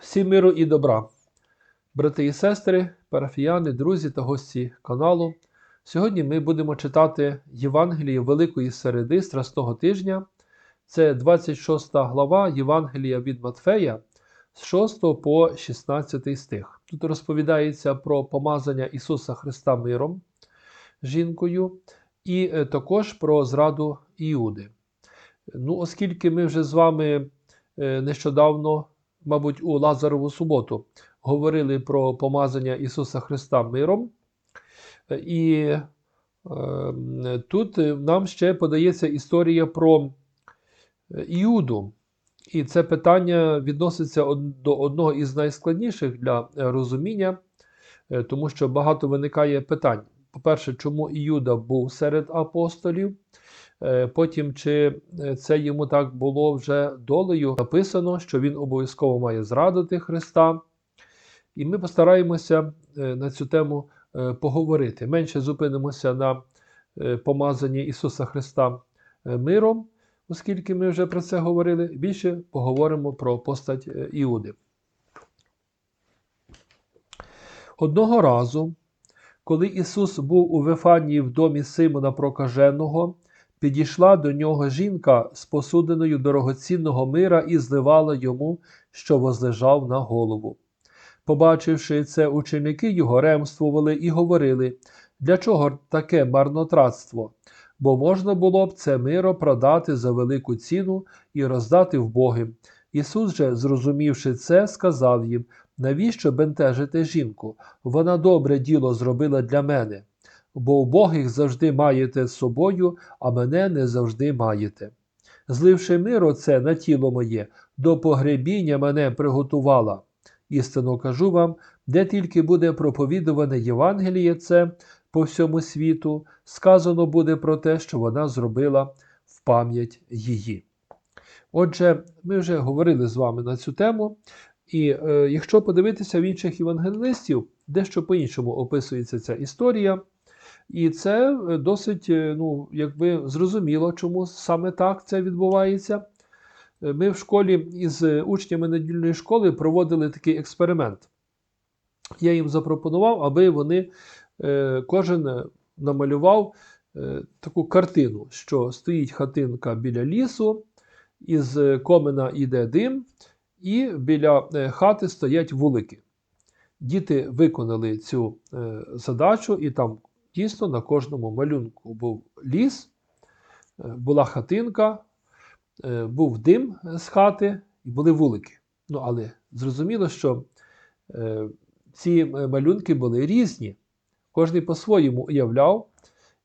Всім миру і добра, брати і сестри, парафіяни, друзі та гості каналу. Сьогодні ми будемо читати Євангеліє Великої Середи Страсного тижня. Це 26 глава Євангелія від Матфея з 6 по 16 стих. Тут розповідається про помазання Ісуса Христа миром жінкою, і е, також про зраду Іуди. Ну, оскільки ми вже з вами е, нещодавно, мабуть, у Лазарову суботу говорили про помазання Ісуса Христа миром, е, і е, тут нам ще подається історія про Іуду. І це питання відноситься до одного із найскладніших для розуміння, тому що багато виникає питань. По-перше, чому Іуда був серед апостолів? Потім, чи це йому так було вже долею, написано, що він обов'язково має зрадити Христа. І ми постараємося на цю тему поговорити. Менше зупинимося на помазанні Ісуса Христа миром, оскільки ми вже про це говорили, більше поговоримо про постать Іуди. Одного разу, коли Ісус був у Вифанії в домі Симона Прокаженого, підійшла до нього жінка з посудиною дорогоцінного мира і зливала йому, що возлежав на голову. Побачивши це, ученики його ремствували і говорили, для чого таке марнотратство? Бо можна було б це миро продати за велику ціну і роздати вбогим. Ісус же, зрозумівши це, сказав їм навіщо бентежити жінку? Вона добре діло зробила для мене бо убогих завжди маєте з собою, а мене не завжди маєте. Зливши мир оце на тіло моє, до погребіння мене приготувала. Істинно кажу вам, де тільки буде проповідуване Євангеліє це по всьому світу, сказано буде про те, що вона зробила в пам'ять її. Отже, ми вже говорили з вами на цю тему, і е, якщо подивитися в інших євангелистів, дещо по-іншому описується ця історія. І це е, досить е, ну, якби зрозуміло, чому саме так це відбувається. Е, ми в школі із учнями недільної школи проводили такий експеримент. Я їм запропонував, аби вони кожен намалював таку картину, що стоїть хатинка біля лісу, із комина йде дим, і біля хати стоять вулики. Діти виконали цю задачу, і там Дійсно, на кожному малюнку був ліс, е, була хатинка, е, був дим з хати і були вулики. Ну, але зрозуміло, що е, ці малюнки були різні, кожен по-своєму уявляв.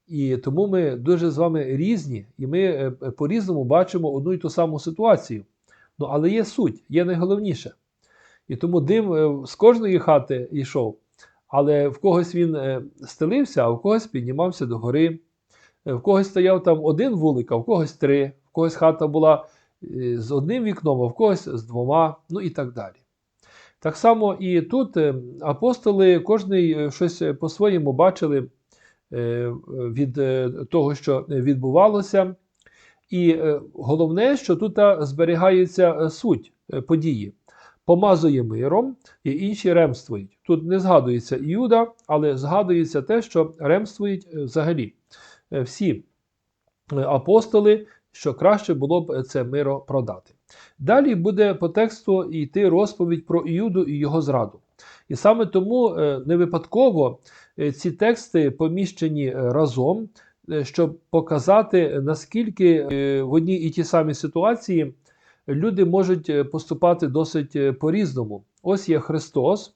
І тому ми дуже з вами різні, і ми по-різному бачимо одну і ту саму ситуацію. Ну, але є суть, є найголовніше. І тому дим з кожної хати йшов, але в когось він е, стелився, а в когось піднімався до гори. Е, в когось стояв там один вулик, а в когось три, в когось хата була е, з одним вікном, а в когось з двома, ну і так далі. Так само і тут апостоли кожний щось по-своєму бачили від того, що відбувалося. І головне, що тут зберігається суть події помазує миром, і інші ремствують. Тут не згадується Іуда, але згадується те, що ремствують е, взагалі е, всі е, апостоли, що краще було б це миро продати. Далі буде по тексту йти розповідь про Іуду і його зраду. І саме тому не випадково ці тексти поміщені разом, щоб показати, наскільки в одній і тій самій ситуації люди можуть е, поступати досить е, по-різному. Ось є Христос,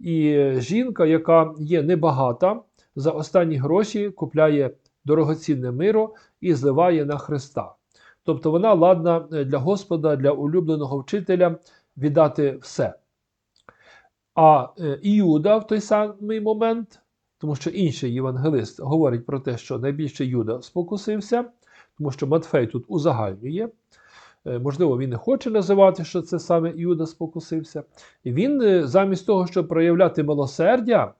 і жінка, яка є небагата, за останні гроші купляє дорогоцінне миро і зливає на Христа. Тобто вона ладна е, для Господа, для улюбленого вчителя віддати все. А Іуда в той самий момент, тому що інший євангелист говорить про те, що найбільше Юда спокусився, тому що Матфей тут узагальнює. Е, можливо, він не хоче називати, що це саме Іуда спокусився. Він, е, замість того, щоб проявляти милосердя,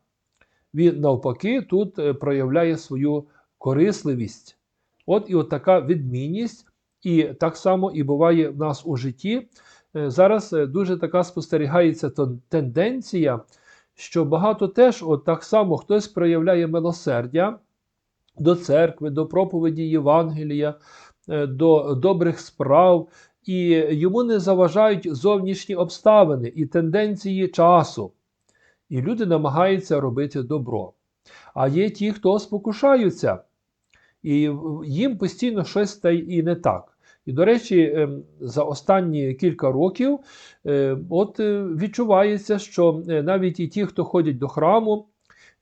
він навпаки тут е, проявляє свою корисливість. От і от така відмінність. І так само і буває в нас у житті, е, зараз е, дуже така спостерігається тенденція, що багато теж, от так само, хтось проявляє милосердя до церкви, до проповіді Євангелія, е, до добрих справ, і йому не заважають зовнішні обставини і тенденції часу. І люди намагаються робити добро. А є ті, хто спокушаються, і їм постійно щось та й не так. І, до речі, ем, за останні кілька років е, от е, відчувається, що е, навіть і ті, хто ходять до храму,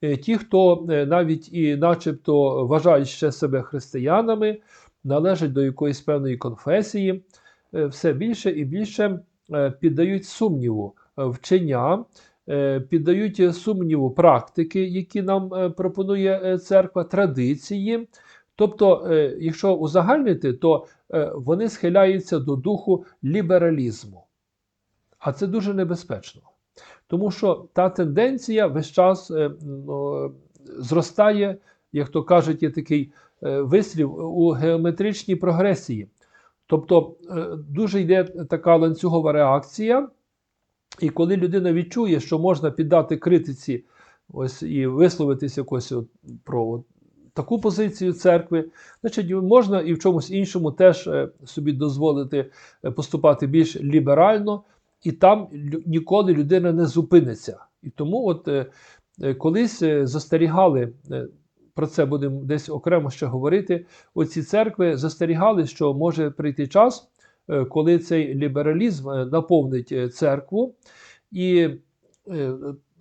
е, ті, хто навіть і начебто вважають ще себе християнами, належать до якоїсь певної конфесії, все більше і більше піддають сумніву вчення, піддають сумніву практики, які нам пропонує церква, традиції. Тобто, е, якщо узагальнити, то е, вони схиляються до духу лібералізму. А це дуже небезпечно. Тому що та тенденція весь час е, зростає, як то кажуть, є такий вислів у геометричній прогресії. Тобто дуже йде така ланцюгова реакція, і коли людина відчує, що можна піддати критиці ось і висловитися якось про таку позицію церкви, значить можна і в чомусь іншому теж е, собі дозволити е, поступати більш ліберально, і там ніколи людина не зупиниться. І тому, от е, колись застерігали. Про це будемо десь окремо ще говорити. Оці церкви застерігали, що може прийти час, коли цей лібералізм наповнить церкву, і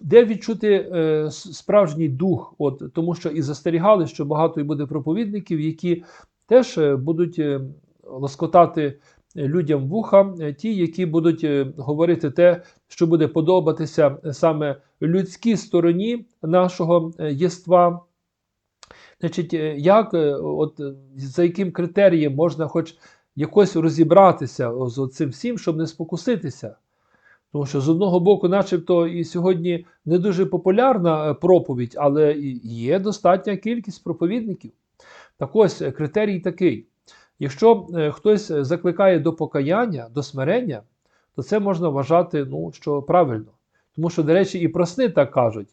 де відчути е, справжній дух, от, тому що і застерігали, що багато і буде проповідників, які теж е, будуть е, лоскотати людям вуха, е, ті, які будуть е, говорити те, що буде подобатися саме людській стороні нашого е, єства. Значить, е, як, е, от, е, за яким критерієм можна хоч якось розібратися з цим всім, щоб не спокуситися? Тому що з одного боку, начебто, і сьогодні не дуже популярна е, проповідь, але є достатня кількість проповідників. Так ось е, критерій такий: якщо е, хтось закликає до покаяння, до смирення, то це можна вважати, ну, що правильно. Тому що, до речі, і про сни так кажуть.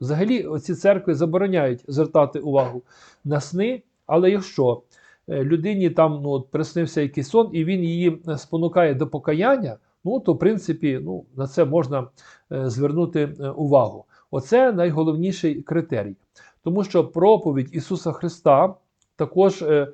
Взагалі, оці церкви забороняють звертати увагу на сни, але якщо людині там ну, приснився якийсь сон, і він її спонукає до покаяння, ну то в принципі ну, на це можна е, звернути е, увагу. Оце найголовніший критерій. Тому що проповідь Ісуса Христа, також е,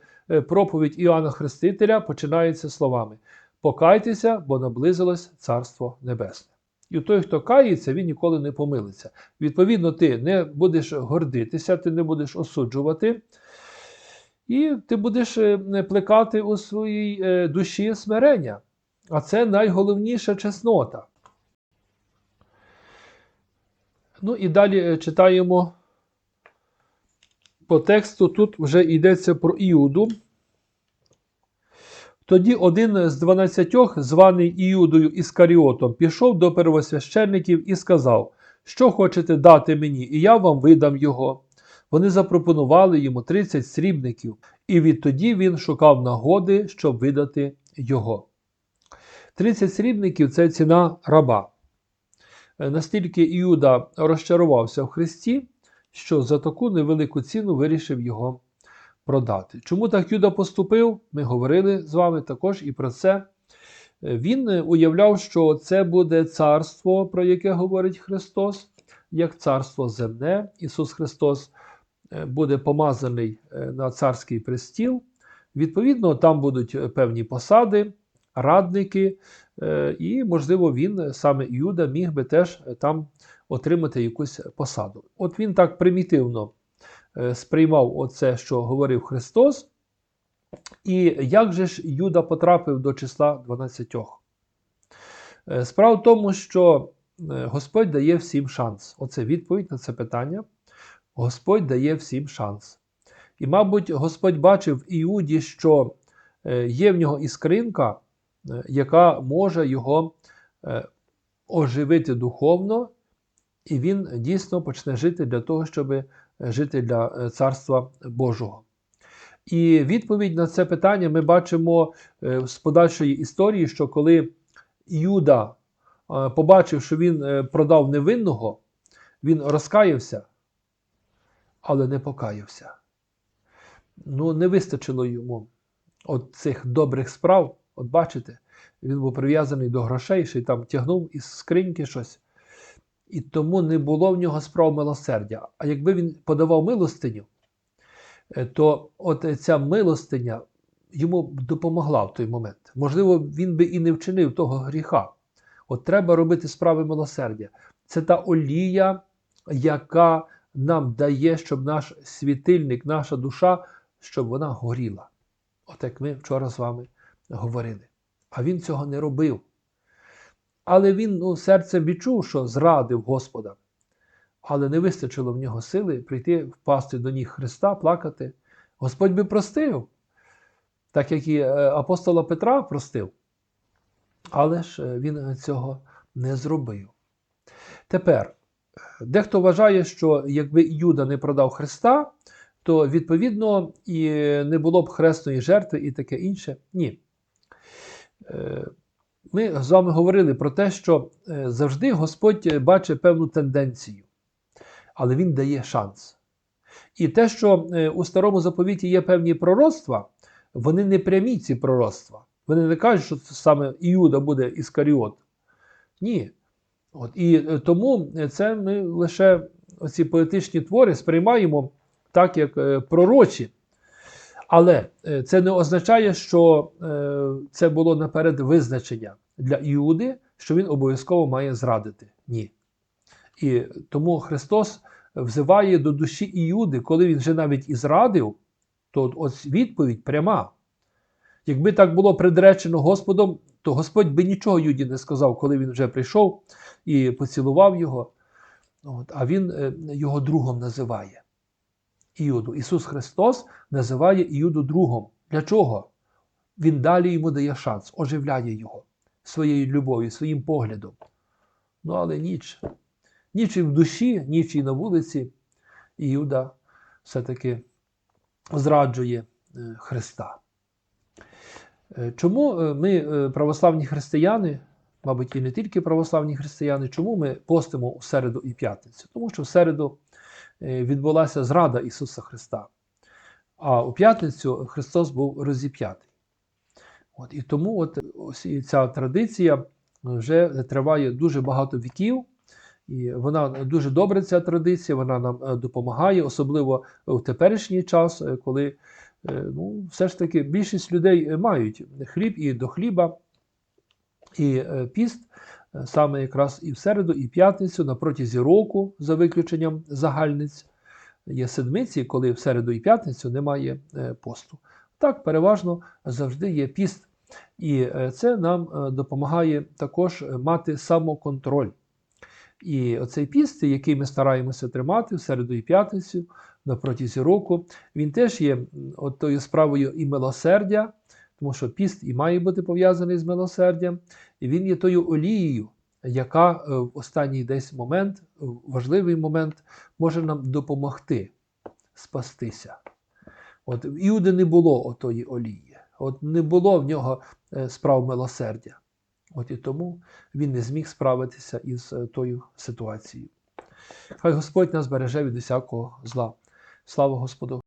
проповідь Іоанна Хрестителя починається словами: Покайтеся, бо наблизилось Царство Небесне. І той, хто кається, він ніколи не помилиться. Відповідно, ти не будеш гордитися, ти не будеш осуджувати, і ти будеш плекати у своїй душі смирення. А це найголовніша чеснота. Ну і далі е, читаємо по тексту. Тут вже йдеться про Іуду. Тоді один з дванадцятьох, званий Іудою Іскаріотом, пішов до первосвященників і сказав, що хочете дати мені, і я вам видам його. Вони запропонували йому 30 срібників, і відтоді він шукав нагоди, щоб видати його. 30 срібників це ціна раба. Е, Настільки Іуда розчарувався в Христі, що за таку невелику ціну вирішив його продати. Чому так Юда поступив? Ми говорили з вами також і про це. Е, Він е, уявляв, що це буде царство, про яке говорить Христос, як царство земне. Ісус Христос буде помазаний на царський престіл. Відповідно, там будуть певні посади, радники, е, і, можливо, він е, саме Іуда міг би теж е, там отримати якусь посаду. От він так примітивно сприймав оце, що говорив Христос. І як же ж Юда потрапив до числа 12? Е, Справа в тому, що Господь дає всім шанс. Оце відповідь на це питання. Господь дає всім шанс. І, мабуть, Господь бачив в Іуді, що є в нього іскринка, яка може його е, оживити духовно, і він дійсно почне жити для того, щоб жити для е, Царства Божого. І відповідь на це питання ми бачимо е, з подальшої історії, що коли Юда е, побачив, що він е, продав невинного, він розкаявся, але не покаявся. Ну, не вистачило йому от цих добрих справ. От бачите, він був прив'язаний до грошей, ще й там тягнув із скриньки щось. І тому не було в нього справ милосердя. А якби він подавав милостиню, е, то от ця милостиня йому б допомогла в той момент. Можливо, він би і не вчинив того гріха. От треба робити справи милосердя. Це та олія, яка нам дає, щоб наш світильник, наша душа, щоб вона горіла. От як ми вчора з вами говорили. А він цього не робив. Але він ну, серцем відчув, що зрадив Господа. Але не вистачило в нього сили прийти, впасти до ніг Христа, плакати. Господь би простив, так як і е, апостола Петра простив. Але ж е, він цього не зробив. Тепер, дехто вважає, що якби Юда не продав Христа, то відповідно і не було б хресної жертви і таке інше. Ні. Е, Ми з вами говорили про те, що е, завжди Господь бачить певну тенденцію, але Він дає шанс. І те, що е, у старому заповіті є певні пророцтва, вони не прямі ці пророцтва. Вони не кажуть, що це саме Іуда буде Іскаріот. Ні. От, І е, тому це ми лише ці поетичні твори сприймаємо так, як е, пророчі. Але е, це не означає, що е, це було наперед визначення для Іуди, що він обов'язково має зрадити. Ні. І тому Христос взиває до душі Іуди, коли він вже навіть і зрадив, то ось відповідь пряма. Якби так було предречено Господом, то Господь би нічого Юді не сказав, коли він вже прийшов і поцілував його. А він е, його другом називає. Іуду. Ісус Христос називає Іуду другом. Для чого? Він далі йому дає шанс, оживляє його своєю любов'ю, своїм поглядом. Ну, але ніч. Ніч і в душі, ніч і на вулиці. Іуда все-таки зраджує е, Христа. Е, Чому е, ми, православні християни, мабуть, і не тільки православні християни, чому ми постимо у середу і п'ятницю? Тому що в середу відбулася зрада Ісуса Христа, а у п'ятницю Христос був розіп'ятий. От, І тому от ось ця традиція вже триває дуже багато віків. І вона дуже добра, ця традиція, вона нам е, допомагає, особливо в теперішній час, е, коли е, ну, все ж таки більшість людей мають хліб і до хліба, і е, піст е, саме якраз і в середу, і в п'ятницю на протязі року, за виключенням загальниць, є седмиці, коли в середу і п'ятницю немає е, посту. Так, переважно завжди є піст. І е, це нам е, допомагає також мати самоконтроль. І оцей піст, який ми стараємося тримати в середу і п'ятницю на протязі року, він теж є от тою справою і милосердя, тому що піст і має бути пов'язаний з милосердям, і він є тою олією, яка е, в останній десь момент, важливий момент, може нам допомогти спастися. От в Іуди не було отої олії, от не було в нього е, справ милосердя. От і тому він не зміг справитися із е, тою ситуацією. Хай Господь нас береже від усякого зла. Слава Господу!